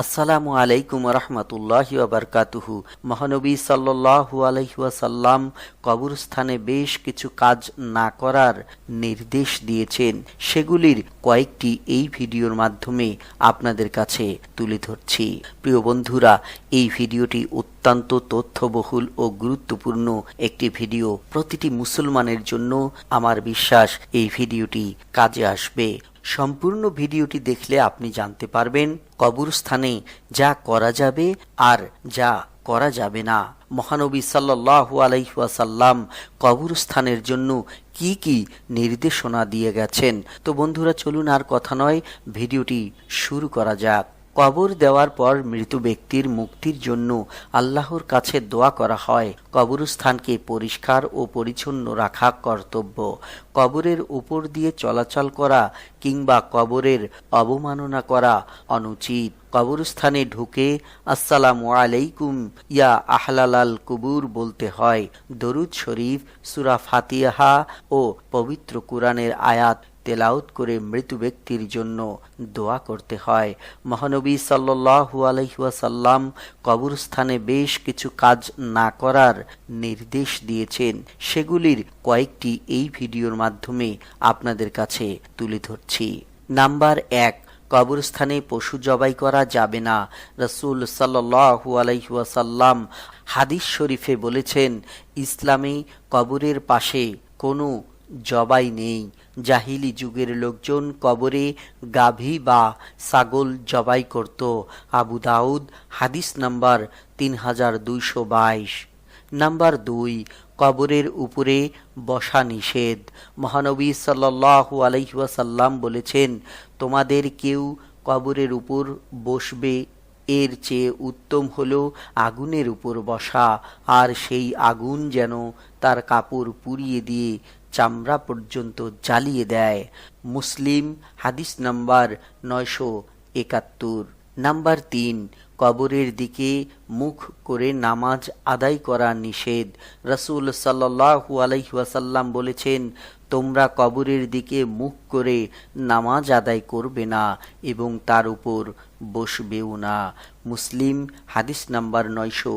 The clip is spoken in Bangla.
আসসালামু আলাইকুম রহমতুল্লাহ বারকাতুহু। মহানবী সাল্লাহু আলহিহাসাল্লাম কবরস্থানে বেশ কিছু কাজ না করার নির্দেশ দিয়েছেন। সেগুলির কয়েকটি এই ভিডিওর মাধ্যমে আপনাদের কাছে তুলে ধরছি। প্রিয় বন্ধুরা, এই ভিডিওটি অত্যন্ত তথ্যবহুল ও গুরুত্বপূর্ণ একটি ভিডিও। প্রতিটি মুসলমানের জন্য আমার বিশ্বাস এই ভিডিওটি কাজে আসবে। সম্পূর্ণ ভিডিওটি দেখলে আপনি জানতে পারবেন কবরস্থানে যা করা যাবে আর যা করা যাবে না। মহানবী সাল্লু আলাইহাসাল্লাম কবরস্থানের জন্য কি কি নির্দেশনা দিয়ে গেছেন। তো বন্ধুরা, চলুন আর কথা নয়, ভিডিওটি শুরু করা যাক। কবর দেওয়ার পর মৃত ব্যক্তির মুক্তির জন্য আল্লাহর কাছে দোয়া করা হয়। কবরস্থানকে পরিষ্কার ও পরিচ্ছন্ন রাখা কর্তব্য। কবরের উপর দিয়ে চলাচল করা কিংবা কবরের অবমাননা করা অনুচিত। কবরস্থানে ঢুকে আসসালামু আলাইকুম, ইয়া আহলালাল কুবুর বলতে হয়। দরুদ শরীফ, সুরা ফাতিহা ও পবিত্র কুরআনের আয়াত তেলাউত করে মৃত ব্যক্তির জন্য দোয়া করতে হয়। মহানবী সাল্লু আলহিহাসাল্লাম কবরস্থানে বেশ কিছু কাজ না করার নির্দেশ দিয়েছেন। সেগুলির কয়েকটি এই ভিডিওর মাধ্যমে আপনাদের কাছে তুলে ধরছি। নাম্বার এক, কবরস্থানে পশু জবাই করা যাবে না। রসুল সাল্লু আলাইহাসাল্লাম হাদিস শরীফে বলেছেন, ইসলামে কবরের পাশে কোনো জবাই নেই। জাহিলি যুগের লোকজন কবরে গাভী বা ছাগল জবাই করত। আবু দাউদ, হাদিস নাম্বার তিন হাজার দুইশো বাইশ। নাম্বার দুই, কবরের উপরে বসা নিষেধ। মহানবী সাল্লাহু আলহিহাসাল্লাম বলেছেন, তোমাদের কেউ কবরের উপর বসবে, এর চেয়ে উত্তম হল আগুনের উপর বসা, আর সেই আগুন যেন তার কাপড় পুড়িয়ে দিয়ে চামড়া পর্যন্ত জ্বালিয়ে দেয়। মুসলিম, হাদিস নাম্বার নয়শো একাত্তর। নাম্বার তিন, কবরের দিকে মুখ করে নামাজ আদায় করা নিষেধ। রসুল সাল্লাহু আলাইহাসাল্লাম বলেছেন, তোমরা কবরের দিকে মুখ করে নামাজ আদায় করবে না এবং তার উপর বসবেও না। মুসলিম, হাদিস নাম্বার নয়শো